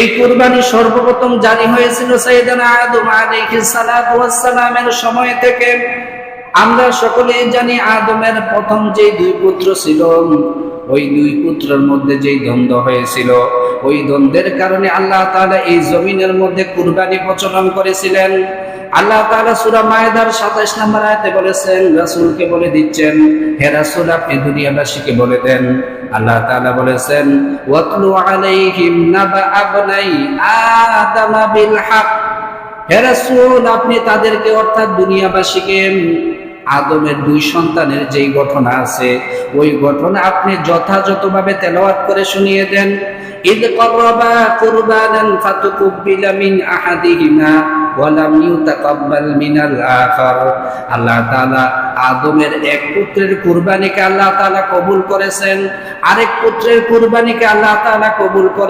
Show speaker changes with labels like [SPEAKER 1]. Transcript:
[SPEAKER 1] এই কুরবানি সর্বপ্রথম জারি হয়েছিল সৈয়দানা আদম আলাইহিস সালাতু ওয়াস সালামের সময় থেকে। আমরা সকলেই জানি আদমের প্রথম যে দুই পুত্র ছিল, ওই দুই পুত্রের মধ্যে যেই দ্বন্দ্ব হয়েছিল, ওই দ্বন্দ্বের কারণে আল্লাহ তাআলা এই জমিনের মধ্যে কুরবানি প্রচলন করেছিলেন। আল্লাহ তাআলা সূরা মায়েদার 27 নম্বর আয়াতে বলেছেন, রাসূলকে বলে দিচ্ছেন, হে রাসূল, আপনি দুনিয়াবাসীকে বলে দেন। আল্লাহ তাআলা বলেছেন, ওয়াতলু আলাইহিম নাবা আবনাই আদম বিল হক। হে রাসূল, আপনি তাদেরকে অর্থাৎ দুনিয়াবাসীকে আদমের দুই সন্তানের যেই ঘটনা আছে, ওই ঘটনা আপনি যথাযথভাবে তেলাওয়াত করে শুনিয়ে দেন। ইদ قربا قربانا فتقبل من أحدهما ولم يتقبل من الآخر আদমের এক পুত্রের কুরবানিকে আল্লাহ তাআলা কবুল করেছেন। আরেক পুত্রের কুরবানিকে আল্লাহ তাআলা কবুল করে